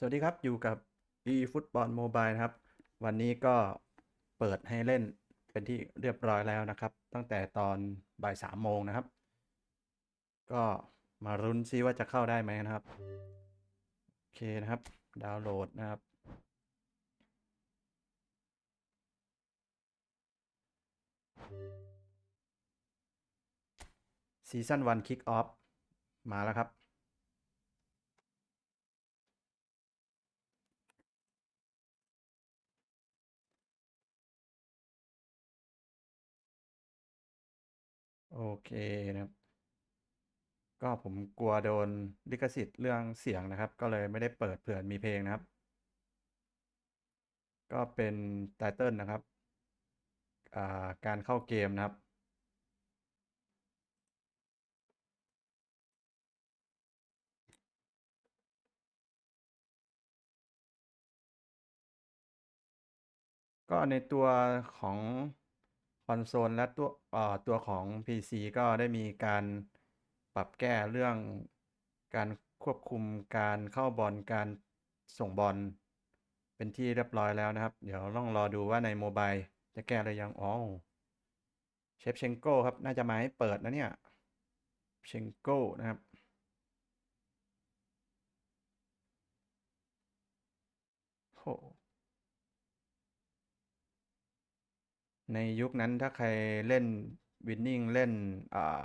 สวัสดีครับ อยู่กับ eFootball Mobile นะครับ วันนี้ก็เปิดให้เล่นเป็นที่เรียบร้อยแล้วนะครับ ตั้งแต่ตอนบ่ายสามโมงนะครับ ก็มารุ้นซิว่าจะเข้าได้ไหมนะครับ โอเคนะครับ ดาวน์โหลดนะครับ ซีซั่นวันคิกออฟมาแล้วครับ โอเคนะครับ ก็ผมกลัวโดนลิขสิทธิ์เรื่องเสียงนะครับ ก็เลยไม่ได้เปิดเผื่อมีเพลงนะครับ ก็เป็นไตเติลนะครับาการเข้าเกมนะครับ ก็ในตัวของ อนโซลและตัวเอ่อตัวของ PC ก็ได้มีการปรับแก้เรื่องการควบคุมการเข้าบอลการส่งบอลเป็นที่เรียบร้อยแล้วนะครับ เดี๋ยวต้องรอดูว่าในโมบายจะแก้อะไรยังอ๋อเชฟเชงโก้ครับ น่าจะมาให้เปิดนะเนี่ยเชงโก้นะครับ โห ในยุคนั้นถ้าใครเล่นวินนิ่งเล่นอ่า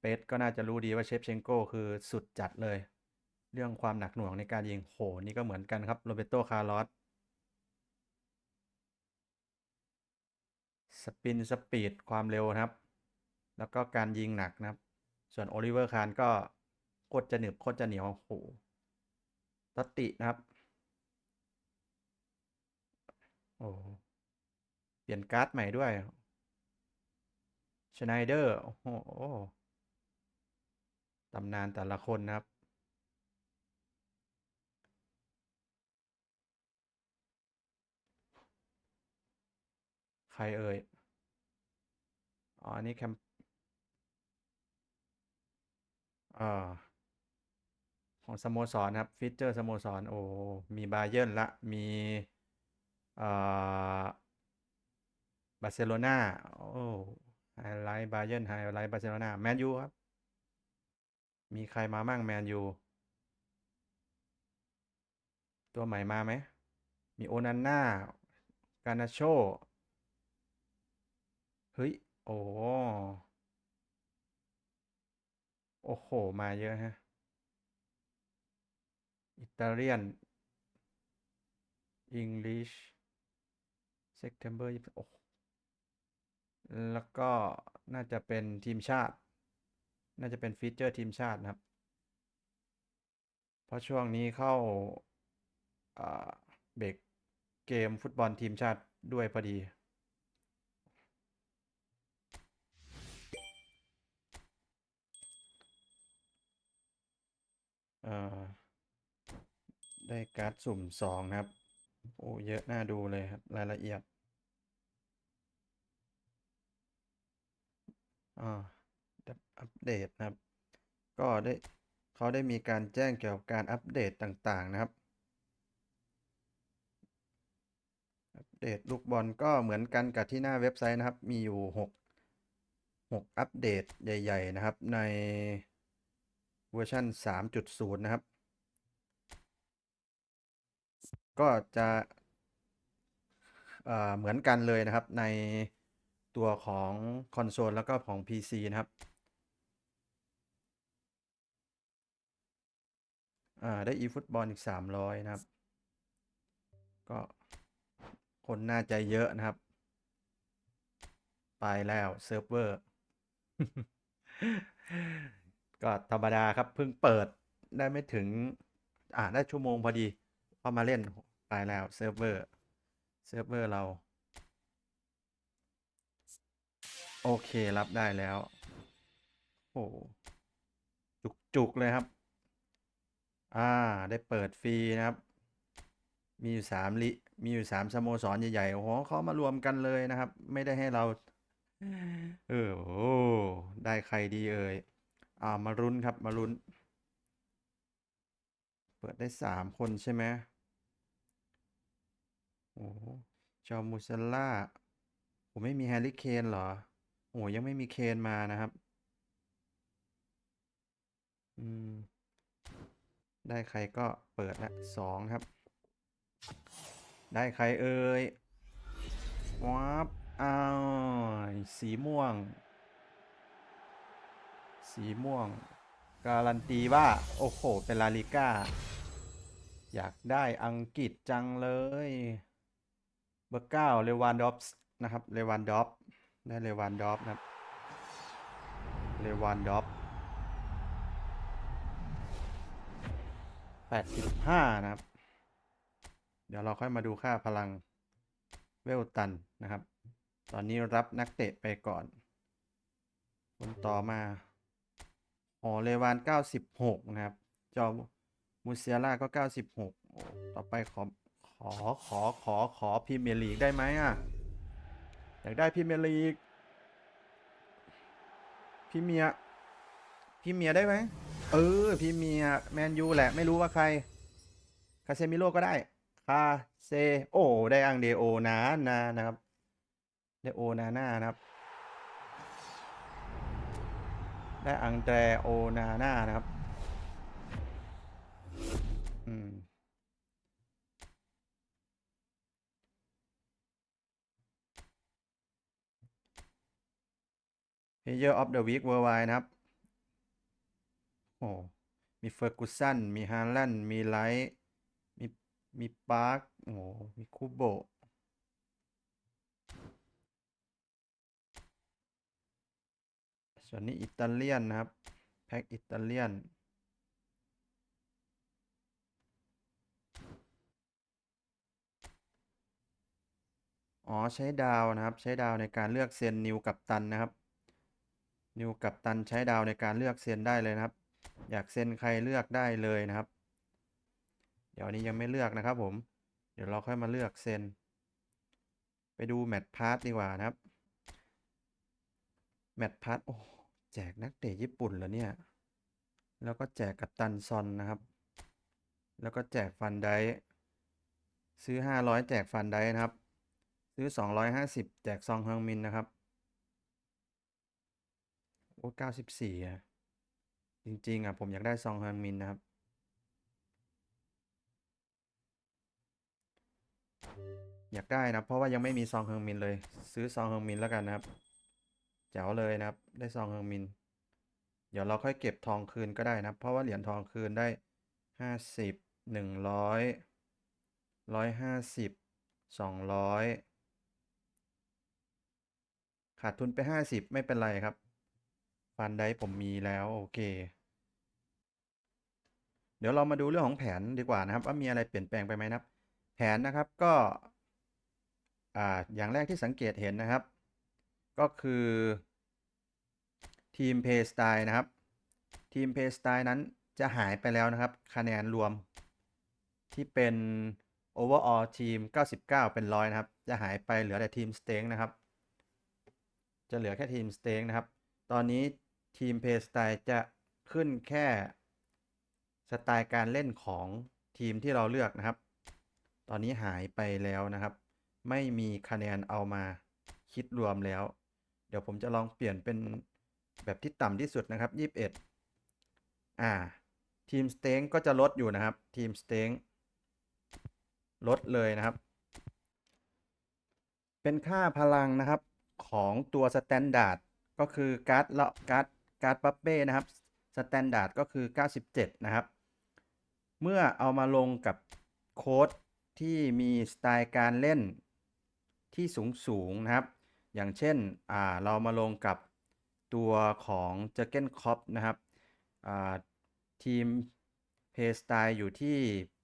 เปสก็น่าจะรู้ดีว่าเชฟเชงโก้คือสุดจัดเลย เรื่องความหนักหน่วงในการยิงโหนี่ก็เหมือนกันครับโรเบโตคาร์ลอสสปินสปีดความเร็วนะครับ แล้วก็การยิงหนักนะครับ ส่วนโอลิเวอร์คานก็โคตรจะหนึบโคตรจะเหนียวโหตตินะครับ โอ้ ปลี่ยนการ์ดใหม่ด้วยชไนเดอร์ โอ้โห ตำนานแต่ละคนนะครับ ใครเอ่ย อ๋อ อันนี้แคมอ่าของสโมสรครับฟีเจอร์สโมสร โอ้ มีบาเยิร์นละ มีอ่า บาร์เซโลนาโอ้ไฮไลท์บาเยิร์นไฮไลท์บาร์เซโลนาแมนยูครับ มีใครมามั่งแมนยู ตัวใหม่มาไหม มีโอนันน่า กานาโช เฮ้ย โอ้โอ้โห มาเยอะฮะ อิตาเลียน อังกฤษเซปเทมเบอร์โอ้ แล้วก็น่าจะเป็นทีมชาติ น่าจะเป็นฟีเจอร์ทีมชาตินะครับ เพราะช่วงนี้เข้าเบรกเกมฟุตบอลทีมชาติด้วยพอดีเออได้การ์ดสุ่มสองครับ โอ้ เยอะน่าดูเลยครับ รายละเอียด อ่าอัปเดตนะครับ ก็ได้เขาได้มีการแจ้งเกี่ยวกับการอัปเดตต่างๆนะครับ อัปเดตลูกบอลก็เหมือนกันกับที่หน้าเว็บไซต์นะครับ มีอยู่ 6 6 อัปเดตใหญ่ ๆ นะครับ ในเวอร์ชัน3.0 นะครับ ก็จะเออเหมือนกันเลยนะครับใน ตัวของคอนโซลแล้วก็ของ PC นะครับอ่าได้ eFootball อีก 300 นะครับ ก็คนน่าจะเยอะนะครับ ไปแล้วเซิร์ฟเวอร์ ก็ธรรมดาครับ เพิ่งเปิดได้ไม่ถึง อ่าได้ชั่วโมงพอดีเข้ามาเล่นไปแล้วเซิร์ฟเวอร์ เซิร์ฟเวอร์เรา โอเครับได้แล้ว โอ้จุกจุกเลยครับ อ่า ได้เปิดฟรีนะครับ มีอยู่สามลิ มีอยู่สามสโมสรใหญ่ๆ โอ้โหเขามารวมกันเลยนะครับ ไม่ได้ให้เรา เออโอ้ได้ใครดีเอ่ย อ่า มารุ้นครับ มารุ้นเปิดเปิดได้สามคนใช่ไหมโอ้โหจอร์มูเซลล่าผมไม่มีแฮร์รี่เคนเหรอ โอ้ยังไม่มีเคนมานะครับ อืม ได้ใครก็เปิดละสองครับ ได้ใครเอ่ยวับอ้าวสีม่วง สีม่วง การันตีว่า โอ้โห เป็นลาลิก้า อยากได้อังกฤษจังเลย เบอร์เก้าเลวานดอฟส์นะครับ เลวานดอฟ ได้เลวานดอฟนะครับเลวานดอฟแปดสิบห้านะครับ เดี๋ยวเราค่อยมาดูค่าพลังเวลตันนะครับ ตอนนี้รับนักเตะไปก่อน คนต่อมาอ๋อเลวาน96นะครับ จอมูเซียล่าก็96โอ้ต่อไปขอขอขอขอขอพรีเมียร์ลีกได้ไหมอะ อยากได้พรีเมียร์ลีกพรีเมียร์พรีเมียร์ได้ไหมเออพรีเมียร์แมนยูแหละไม่รู้ว่าใคร คาเซมิโร่ก็ได้ คาเซโอได้อังเดโอนานานะครับเดโอนาน่านะครับ ได้อังแดรโอนาน่านะครับ อืม Player of the Week Worldwide นะครับ โอ้มีเฟอร์กุสัน มีฮาแลนด์มีไลท์มี มีปาร์ค โอ้มีคูโบส่วนนี้อิตาเลียนนะครับ แพ็กอิตาเลียน อ๋อ ใช้ดาวนะครับ ใช้ดาวในการเลือกเซนนิวกับตันนะครับ นิวกับตันใช้ดาวในการเลือกเซ็นได้เลยนะครับ อยากเซ็นใครเลือกได้เลยนะครับ เดี๋ยวนี้ยังไม่เลือกนะครับผม เดี๋ยวเราค่อยมาเลือกเซ็น ไปดูแมตช์พาร์ทดีกว่านะครับ แมตช์พาร์ทโอ้แจกนักเตะญี่ปุ่นเหรอเนี่ย แล้วก็แจกกับตันซอนนะครับ แล้วก็แจกฟันไดซื้อ 500 แจกฟันไดนะครับ ซื้อ 250 แจกซองเฮงมินนะครับ โอ้94อะจริง ๆ อะ ผมอยากได้ซองเฮงมินนะครับ อยากได้นะ เพราะว่ายังไม่มีซองเฮงมินเลย ซื้อซองเฮงมินแล้วกันนะครับแจ๋วเลยนะครับ ได้ซองเฮงมิน เดี๋ยวเราค่อยเก็บทองคืนก็ได้นะครับเพราะว่าเหรียญทองคืนได้ห้าสิบหนึ่งร้อยร้อยห้าสิบสองร้อยขาดทุนไปห้าสิบไม่เป็นไรครับ ฟันได้ผมมีแล้วโอเค เดี๋ยวเรามาดูเรื่องของแผนดีกว่านะครับ ว่ามีอะไรเปลี่ยนแปลงไปไหมนะครับ แผนนะครับก็อ่าอย่างแรกที่สังเกตเห็นนะครับ ก็คือทีม Play Style นะครับ ทีม Play Style นั้นจะหายไปแล้วนะครับ คะแนนรวมที่เป็น overall ทีม 99 เป็นร้อยนะครับ จะหายไปเหลือแต่ทีม Stake นะครับ จะเหลือแค่ทีม Stake นะครับ ตอนนี้ ทีม Play Style จะขึ้นแค่สไตล์การเล่นของทีมที่เราเลือกนะครับ ตอนนี้หายไปแล้วนะครับ ไม่มีคะแนนเอามาคิดรวมแล้ว เดี๋ยวผมจะลองเปลี่ยนเป็นแบบที่ต่ำที่สุดนะครับ 21 อ่า ทีมสเต็งก็จะลดอยู่นะครับ ทีมสเต็งลดเลยนะครับ เป็นค่าพลังนะครับของตัวสแตนดาร์ดก็คือการ์ดละการ์ด การ์ดปัปเป้นะครับสแตนดาร์ดก็คือ 97 นะครับ เมื่อเอามาลงกับโค้ดที่มีสไตล์การเล่นที่สูงสูงนะครับ อย่างเช่นอ่าเรามาลงกับตัวของเจอเกนคอปนะครับอ่าทีมเพย์สไตล์อยู่ที่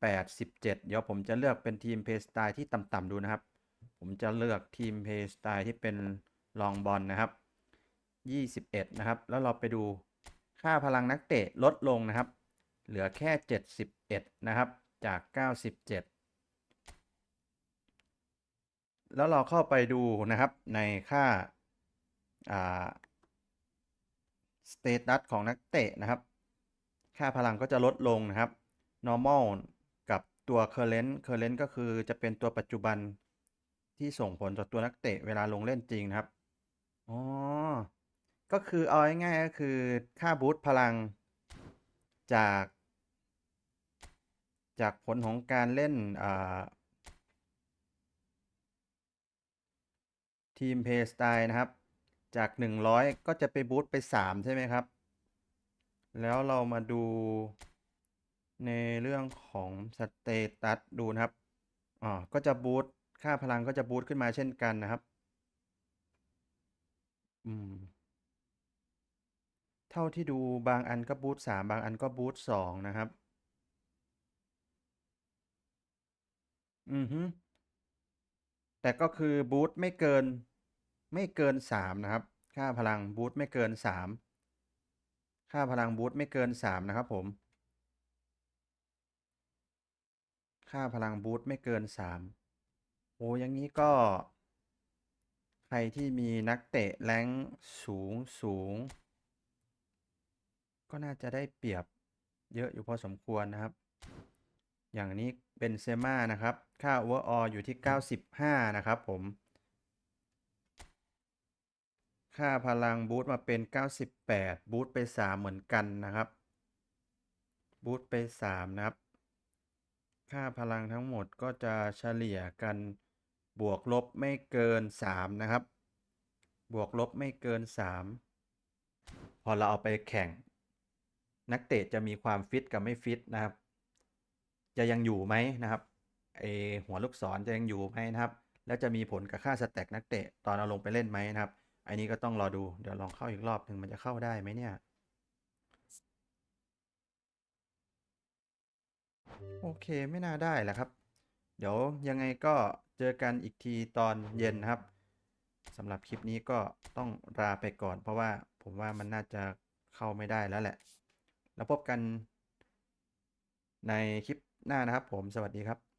87 เดี๋ยวผมจะเลือกเป็นทีมเพย์สไตล์ที่ต่ำๆดูนะครับ ผมจะเลือกทีมเพย์สไตล์ที่เป็นลองบอลนะครับ 21 นะครับ แล้วเราไปดูค่าพลังนักเตะลดลงนะครับ เหลือแค่ 71 นะครับ จาก 97 แล้วเราเข้าไปดูนะครับในค่าสเตตัสของนักเตะนะครับ ค่าพลังก็จะลดลงนะครับ normal กับตัว current current ก็คือจะเป็นตัวปัจจุบันที่ส่งผลต่อตัวนักเตะเวลาลงเล่นจริงนะครับ อ๋อ ก็คือเอาง่ายๆก็คือค่าบูตพลังจาก จากผลของการเล่นทีมเพย์สไตล์นะครับ จาก 100 ก็จะไปบูตไป 3 ใช่ไหมครับ แล้วเรามาดูในเรื่องของสเตตัสดูนะครับอ๋อก็จะบูตค่าพลังก็จะบูตขึ้นมาเช่นกันนะครับ อืม เท่าที่ดูบางอันก็บูสต์3บางอันก็บูสต์2นะครับ อือฮึแต่ก็คือบูสต์ไม่เกิน ไม่เกิน3นะครับ ค่าพลังบูสต์ไม่เกิน3ค่าพลังบูสต์ไม่เกิน3นะครับผม ค่าพลังบูสต์ไม่เกิน3โอ้ย่างนี้ก็ใครที่มีนักเตะแรงสูงสูง ก็น่าจะได้เปรียบเยอะอยู่พอสมควรนะครับ อย่างนี้เป็นเซม่านะครับ ค่า overall อยู่ที่ 95 นะครับผม ค่าพลังบูตมาเป็น 98 บูตไป 3 เหมือนกันนะครับ บูตไป 3 นะครับ ค่าพลังทั้งหมดก็จะเฉลี่ยกันบวกลบไม่เกิน 3 นะครับ บวกลบไม่เกิน 3 พอเราเอาไปแข่ง นักเตะจะมีความฟิตกับไม่ฟิตนะครับ จะยังอยู่ไหมนะครับไอหัวลูกศรจะยังอยู่ไหมนะครับ แล้วจะมีผลกับค่าสแต็กนักเตะตอนเอาลงไปเล่นไหมนะครับ อันนี้ก็ต้องรอดูเดี๋ยวลองเข้าอีกรอบหนึ่งมันจะเข้าได้ไหมเนี่ย โอเคไม่น่าได้แหละครับ เดี๋ยวยังไงก็เจอกันอีกทีตอนเย็นนะครับสำหรับคลิปนี้ก็ต้องลาไปก่อน เพราะว่าผมว่ามันน่าจะเข้าไม่ได้แล้วแหละ แล้วพบกันในคลิปหน้านะครับผมสวัสดีครับ